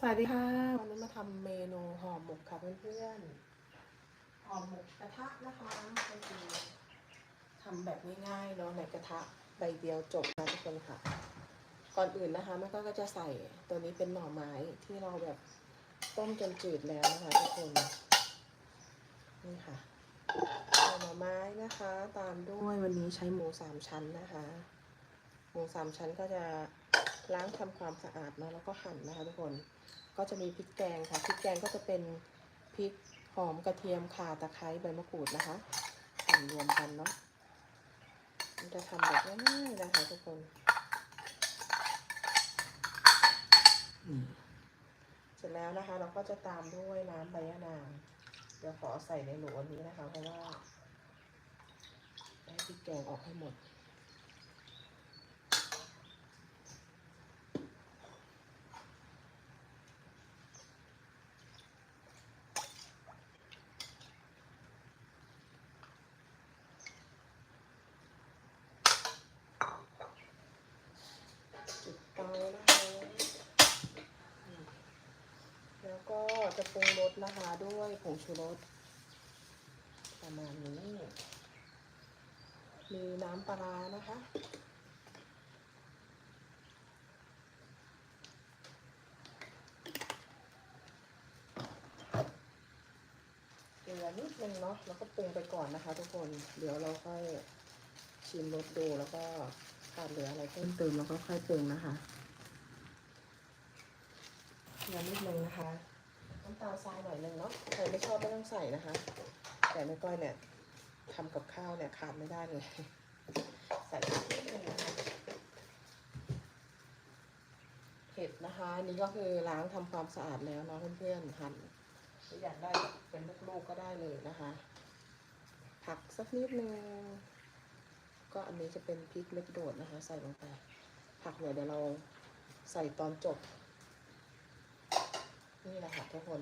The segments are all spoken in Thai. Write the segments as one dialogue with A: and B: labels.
A: สวัสดีค่ะ วันนี้มาทำเมนูห่อหมกค่ะเพื่อนๆห่อหมกกระทะนะคะก็คือทำแบบง่ายๆเนาะในกระทะใบเดียวจบนะทุกคนค่ะ ก่อนอื่นนะคะแม่ก้อยก็จะใส่ตัวนี้เป็นหน่อไม้ที่เราแบบต้มจนจืดแล้วนะคะทุกคนนี่ค่ะหน่อไม้นะคะ ตามด้วยวันนี้ใช้หมูสามชั้นนะคะ หมูสามชั้นก็จะ ล้างทำความสะอาดนะแล้วก็หั่นนะคะทุกคนก็จะมีพริกแกงค่ะพริกแกงก็จะเป็นพริกหอมกระเทียมข่าตะไคร้ใบมะกรูดนะคะหั่นรวมกันเนาะมันจะทำแบบง่ายๆนะคะทุกคนเสร็จแล้วนะคะ เราก็จะตามด้วยน้ำใบยะนางเดี๋ยวขอใส่ในโหลนี้นะคะ เพราะว่าให้พริกแกงออกให้หมดเตานะคะอืมแล้วก็ จะปรุงรสนะคะ ด้วยผงชูรสประมาณนี้ มีน้ำปลานะคะ เกลือนิดนึงเนาะ แล้วก็ปรุงไปก่อนนะคะทุกคน เดี๋ยวเราค่อยชิมรสดูแล้วก็ขาดเหลืออะไรเพิ่มเติมเราก็ค่อยปรุงนะคะเกลือนิดนึงนะคะ น้ำตาลทรายหน่อยนึงเนาะใครไม่ชอบไม่ต้องใส่นะคะ แต่แม่ก้อยเนี่ยทำกับข้าวเนี่ยขาดไม่ได้เลย ใส่นิดนึงนะคะเห็ดนะคะอันนี่ก็คือล้างทำความสะอาดแล้วเนาะเพื่อนๆหั่นอยากได้เป็นลูกๆก็ได้เลยนะคะ ผักสักนิดนึงก็อันนี้จะเป็นพริกเม็ดโดดนะคะ ใส่ลงไปผักเนี่ยเดี๋ยวเราใส่ตอนจบ นี่แหละค่ะทุกคน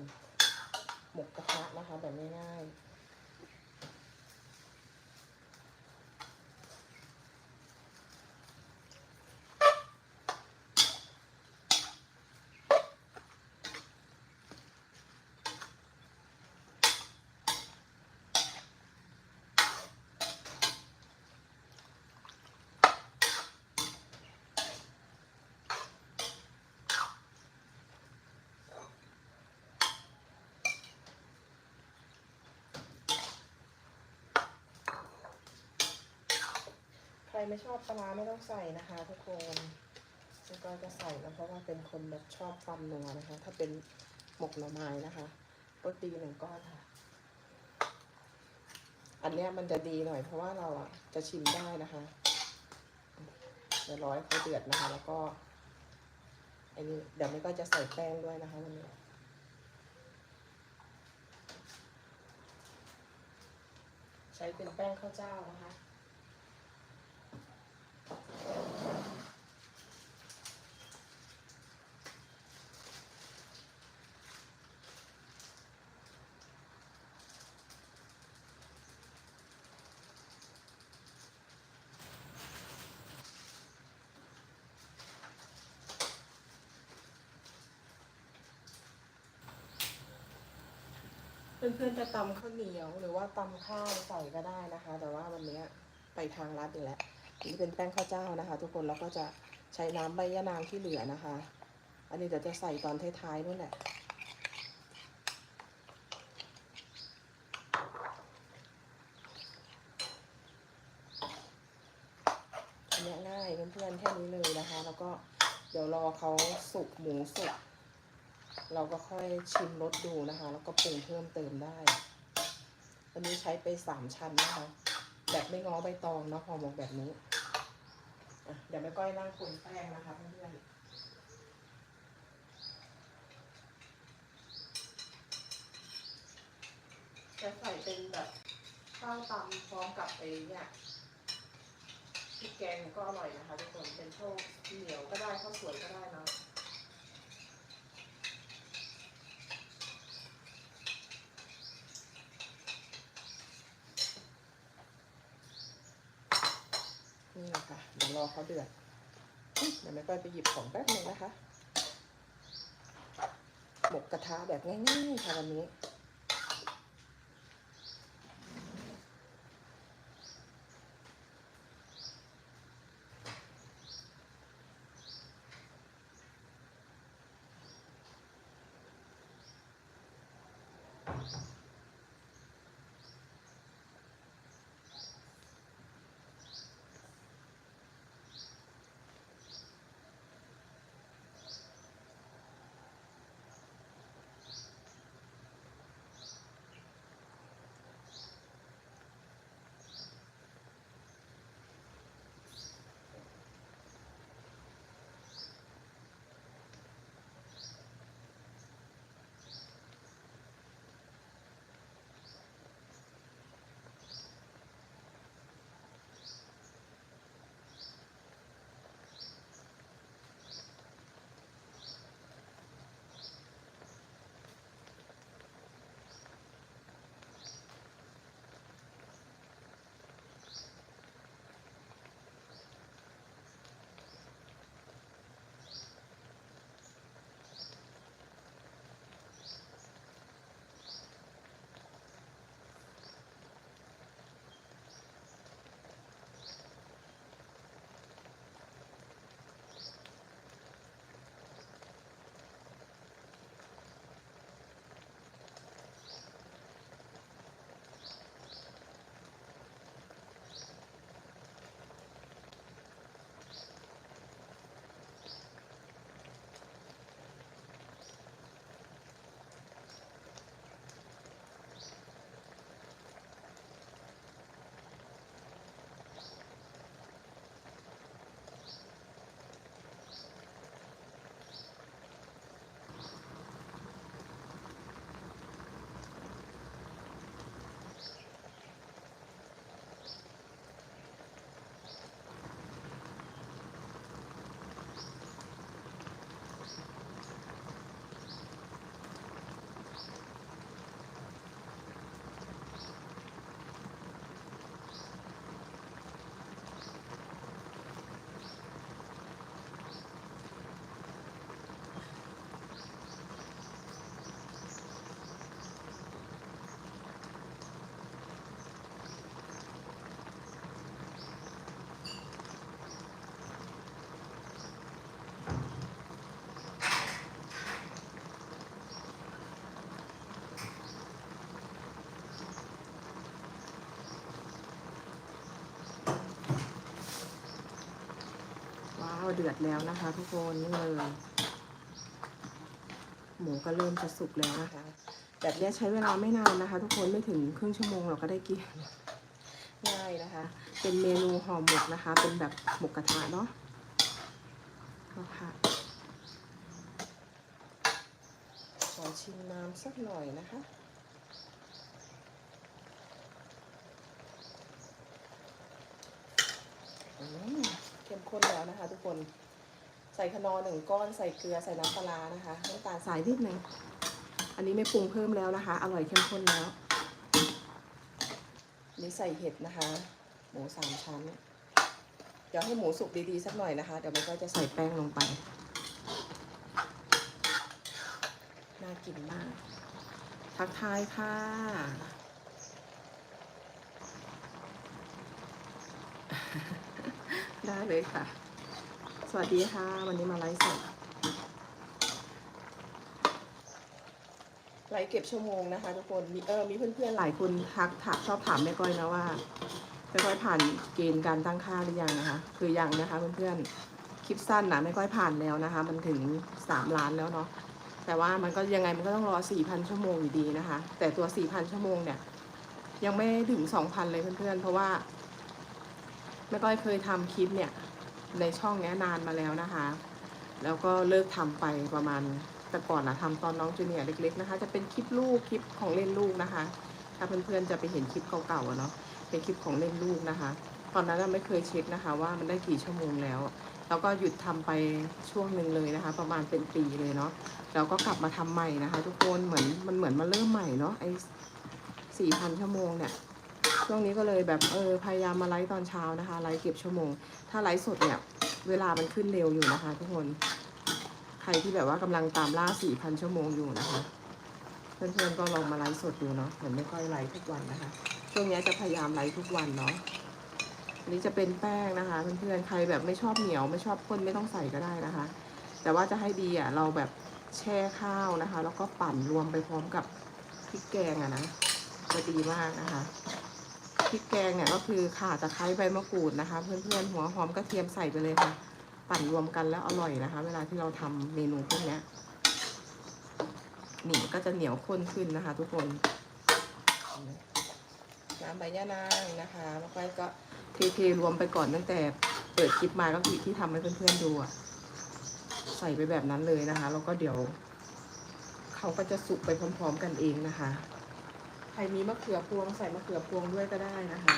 A: หมกกระทะนะคะแบบง่ายๆ รไม่ชอบปลาร้ไม่ต้องใส่นะคะทุกคนแล้วก็จะใส่นะเพราะว่าเป็นคนแบบชอบความนัวนะคะ ถ้าเป็นหมกหน่อไม้นะคะรสดีหนึ่งก้อนค่ะ อันเนี้ยมันจะดีหน่อย เพราะว่าเราอะจะชิมได้นะคะเดี๋ยวร้อยเขาเดือดนะคะ แล้วก็อันนี้เดี๋ยวไม่ก็จะใส่แป้งด้วยนะคะวันนี้ใช้เป็นแป้งข้าวเจ้านะคะ เพื่อนๆจะตำข้าวเหนียวหรือว่าตำข้าวใส่ก็ได้นะคะ แต่ว่าวันนี้ไปทางรัดอยู่แล้วนี่เป็นแป้งข้าวเจ้านะคะ ทุกคนแล้วก็จะใช้น้ำใบยะนางที่เหลือนะคะ อันนี้เดี๋ยวจะใส่ตอนท้ายๆนู่นแหละอันนี้ง่ายเพื่อนๆแค่นี้เลยนะคะ แล้วก็เดี๋ยวรอเขาสุกหมูสุก เราก็ค่อยชิมรสดูนะคะ แล้วก็ปรุงเพิ่มเติมได้ วันนี้ใช้ไปสามชั้นนะคะ แบบไม่ง้อใบตองเนาะห่อหมกแบบนี้เดี๋ยวแม่ก้อยนั่งคนแป้งนะคะเพื่อนๆจะใส่เป็นแบบข้าวตำพร้อมกับไอ้เนี่ยพริกแกงก็อร่อยนะคะทุกคน เป็นข้าวเหนียวก็ได้ข้าวสวยก็ได้เนาะ นี่แหละค่ะเดี๋ยว รอเขาเดือดเดี๋ยวแม่ก้อยไปหยิบของแป๊บหนึงนะคะ หมกกระทะแบบง่ายๆค่ะวันนี้ ว้าเดือดแล้วนะคะ ทุกคนนี่เลยหมูก็เริ่มจะสุกแล้วนะคะ แบบนี้ใช้เวลาไม่นานนะคะ ทุกคนไม่ถึงครึ่งชั่วโมงเราก็ได้กินง่ายนะคะ เป็นเมนูห่อหมกนะคะ เป็นแบบหมกกระทะเนาะก็ค่ะขอชิมน้ำสักหน่อยนะคะอืม เข้มข้นแล้วนะคะ ทุกคนใส่ขนอหนึ่งก้อนใส่เกลือใส่น้ำปลานะคะน้ำตาลสายนิดหนึ่งอันนี้ไม่ปรุงเพิ่มแล้วนะคะ อร่อยเข้มข้นแล้วนี่ใส่เห็ดนะคะ หมูสามชั้นเดี๋ยวให้หมูสุกดีๆสักหน่อยนะคะ เดี๋ยวมันก็จะใส่แป้งลงไป น่ากินมาก ทักทายค่ะ ได้เลยค่ะ สวัสดีค่ะ วันนี้มาไลฟ์สดไลฟ์เก็บชั่วโมงนะคะทุกคนมีเออมีเพื่อนๆหลายคนทักถามชอบถามแม่ก้อยนะว่าแม่ก้อยผ่านเกณฑ์การตั้งค่าหรือยังนะคะ คือยังนะคะเพื่อนๆคลิปสั้นนะแม่ก้อยผ่านแล้วนะคะ มันถึงสามล้านแล้วเนาะแต่ว่ามันก็ยังไงมันก็ต้องรอสี่พันชั่วโมงอยู่ดีนะคะ แต่ตัวสี่พันชั่วโมงเนี่ยยังไม่ถึงสองพันเลยเพื่อนๆ เพราะว่า แม่ก้อยเคยทำคลิปเนี่ยในช่องนี้นานมาแล้วนะคะ แล้วก็เลิกทำไปประมาณแต่ก่อนนะทำตอนน้องจูเนียร์เล็ก ๆนะคะ จะเป็นคลิปลูกคลิปของเล่นลูกนะคะ ถ้าเพื่อนๆจะไปเห็นคลิปเก่าๆอะเนาะเป็นคลิปของเล่นลูกนะคะ ตอนนั้นเราไม่เคยเช็คนะคะ ว่ามันได้กี่ชั่วโมงแล้วแล้วก็หยุดทำไปช่วงหนึ่งเลยนะคะ ประมาณเป็นปีเลยเนาะแล้วก็กลับมาทำใหม่นะคะ ทุกคนเหมือนมันเหมือนมาเริ่มใหม่เนาะไอ้สี่พันชั่วโมงเนี่ย ช่วงนี้ก็เลยแบบเออพยายามมาไลฟ์ตอนเช้านะคะ ไลฟ์เก็บชั่วโมง ถ้าไลฟ์สดเนี่ยเวลามันขึ้นเร็วอยู่นะคะ ทุกคน ใครที่แบบว่ากำลังตามล่า 4,000 ชั่วโมงอยู่นะคะ เพื่อนๆก็ลองมาไลฟ์สดดูเนาะเหมือนไม่ค่อยไลฟ์ทุกวันนะคะ ช่วงนี้จะพยายามไลฟ์ทุกวันเนาะอันนี้จะเป็นแป้งนะคะเพื่อนๆใครแบบไม่ชอบเหนียวไม่ชอบข้นไม่ต้องใส่ก็ได้นะคะ แต่ว่าจะให้ดีอะเราแบบแช่ข้าวนะคะ แล้วก็ปั่นรวมไปพร้อมกับพริกแกงอะนะจะดีมากนะคะ พริกแกงเนี่ยก็คือข่าตะไคร้ใบมะกรูดนะคะ เพื่อนๆหัวหอมกระเทียมใส่ไปเลยค่ะ ปั่นรวมกันแล้วอร่อยนะคะ เวลาที่เราทำเมนูพวกนี้นี่ก็จะเหนียวข้นขึ้นนะคะ ทุกคนน้ำใบย่านางนะคะแล้วก็เทๆรวมไปก่อนตั้งแต่เปิดคลิปมาก็คือที่ทำให้เพื่อนๆดูอะใส่ไปแบบนั้นเลยนะคะแล้วก็เดี๋ยว เขาก็จะสุกไปพร้อม ๆ กันเองนะคะ รมีมะเขือพวงใส่มะเขือพวงด้วยก็ได้นะคะ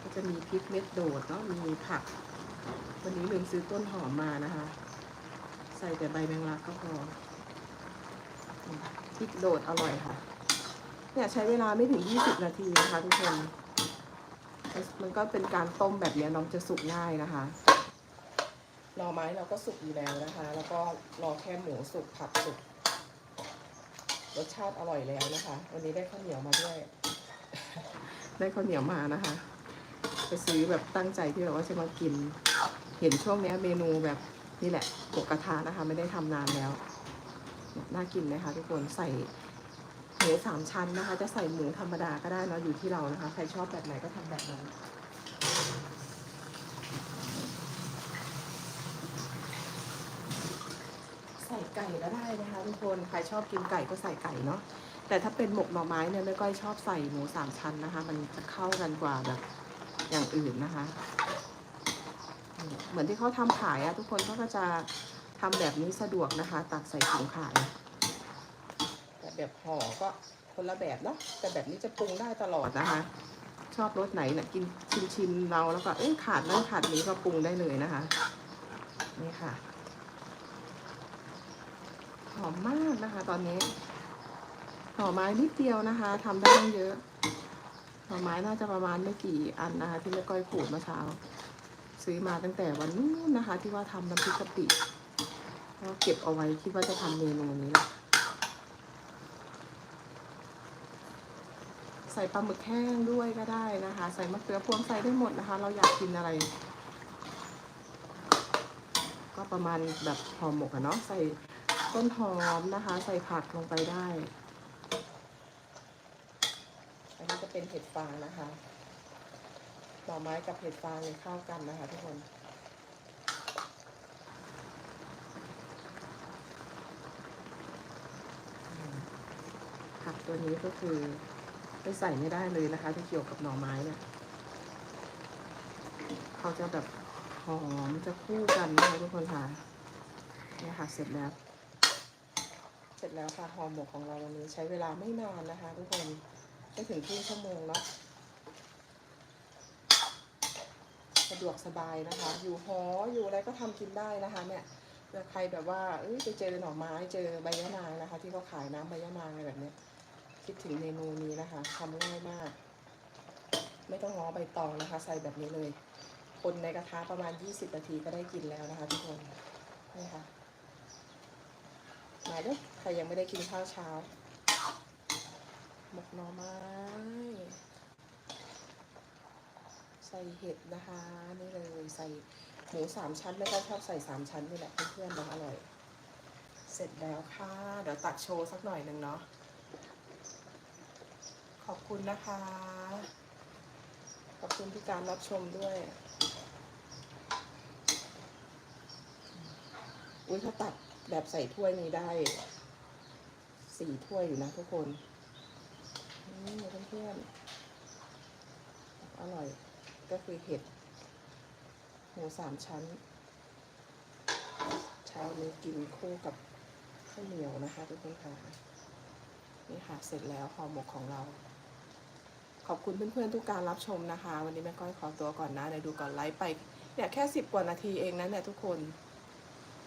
A: ก็จะมีพริกเม็ดโดดเนาะ มีผัก วันนี้ลืมซื้อต้นหอมมานะคะ ใส่แต่ใบแมงลักก็พอพริกโดดอร่อยค่ะ เนี่ยใช้เวลาไม่ถึง 20 นาทีนะคะทุกคน มันก็เป็นการต้มแบบเนี้ยน้องจะสุกง่ายนะคะหน่อไม้เราก็สุกอยู่แล้วนะคะ แล้วก็รอแค่หมูสุกผักสุก รสชาติอร่อยแล้วนะคะ วันนี้ได้ข้าวเหนียวมาด้วย ได้ข้าวเหนียวมานะคะ ไปซื้อแบบตั้งใจที่แบบว่าจะมากิน เห็นช่วงนี้เมนูแบบนี่แหละหมูกระทะนะคะ ไม่ได้ทำนานแล้วน่ากินไหมคะทุกคนใส่หมูสามชั้นนะคะ จะใส่หมูธรรมดาก็ได้เนอะอยู่ที่เรานะคะ ใครชอบแบบไหนก็ทำแบบนั้น ใส่ ไก่ก็ได้นะคะทุกคนใครชอบกินไก่ก็ใส่ไก่เนาะแต่ถ้าเป็นหมกหน่อไม้เนี่ยไม่ก้อยชอบใส่หมูสามชั้นนะคะ มันจะเข้ากันกว่าแบบอย่างอื่นนะคะ เหมือนที่เขาทำขายอะทุกคนเขาก็จะทำแบบนี้สะดวกนะคะ ตักใส่ถุงขายแต่แบบห่อก็คนละแบบเนาะแต่แบบนี้จะปรุงได้ตลอดนะคะ ชอบรสไหนเนะี่ยกินชิมชิมๆเราแล้วก็เอ๊ะขาดนั่นขาดนี้ก็ปรุงได้เลยนะคะ นี่ค่ะ หอมมากนะคะ ตอนนี้ หน่อไม้นิดเดียวนะคะทำได้ไม่เยอะ หน่อไม้น่าจะประมาณไม่กี่อันนะคะ ที่แม่ก้อยขูดเมื่อเช้า ซื้อมาตั้งแต่วันนู้นนะคะ ที่ว่าทำน้ำพริกกะปิก็เก็บเอาไว้คิดว่าจะทำเมนูนี้แหละใส่ปลาหมึกแห้งด้วยก็ได้นะคะ ใส่มะเขือพวงใส่ได้หมดนะคะ เราอยากกินอะไร ก็ประมาณแบบห่อหมกอะเนาะใส่ ต้นหอมนะคะ ใส่ผักลงไปได้ อันนี้จะเป็นเห็ดฟางนะคะหน่อไม้กับเห็ดฟางเนี่ยเข้ากันนะคะทุกคนผักตัวนี้ก็คือไม่ใส่ไม่ได้เลยนะคะ ที่เกี่ยวกับหน่อไม้เนี่ยเขาจะแบบหอมจะคู่กันนะคะทุกคนค่ะเนี่ยค่ะเสร็จแล้ว ร็จแล้วค่ะห่อหมกของเราวันนี้ใช้เวลาไม่นานนะคะ ทุกคนไม่ถึงครึ่งชั่วโมงเนาะสะดวกสบายนะคะ อยู่หออยู่อะไรก็ทำกินได้นะคะ เนี่ยเผื่อใครแบบว่าเอ้ยไปเจอหน่อไม้เจอใบยะนางนะคะ ที่เขาขายน้ำใบยะนางอะไรแบบเนี้ยคิดถึงเมนูนี้นะคะทำง่ายมาก ไม่ต้องง้อใบตองนะคะ ใส่แบบนี้เลยคนในกระทะประมาณ 20 นาทีก็ได้กินแล้วนะคะ ทุกคนนี่ค่ะ มาเด้อใครยังไม่ได้กินข้าวเช้า หมกหน่อไม้ ใส่เห็ดนะคะนี่เลยใส่หมูสามชั้นไม่ก็ชอบใส่สามชั้นนี่แหละเพื่อนๆนะอร่อย เสร็จแล้วค่ะ เดี๋ยวตักโชว์สักหน่อยหนึ่งเนาะขอบคุณนะคะ ขอบคุณที่การรับชมด้วย อุ้ยถ้าตัด แบบใส่ถ้วยนี้ได้สี่ถ้วยอยู่นะทุกคนนี่เพื่อนๆอร่อยก็คือเห็ดหมูสามชั้น เช้านี้กินคู่กับข้าวเหนียวนะคะทุกคนค่ะนี่ค่ะเสร็จแล้วห่อหมกของเรา ขอบคุณเพื่อนๆทุกการรับชมนะคะ วันนี้แม่ก้อยขอตัวก่อนนะเดี๋ยวดูก่อนไลฟ์ไปเนี่ยแค่สิบกว่านาทีเองนะเนี่ยทุกคน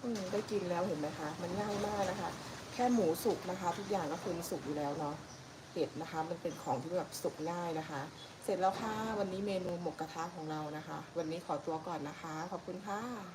A: อืมได้กินแล้วเห็นไหมคะ มันง่ายมากนะคะ แค่หมูสุกนะคะ ทุกอย่างก็คือสุกอยู่แล้วเนาะเป็ดนะคะ มันเป็นของที่แบบสุกง่ายนะคะ เสร็จแล้วค่ะ วันนี้เมนูหมกกระทะของเรานะคะ วันนี้ขอตัวก่อนนะคะ ขอบคุณค่ะ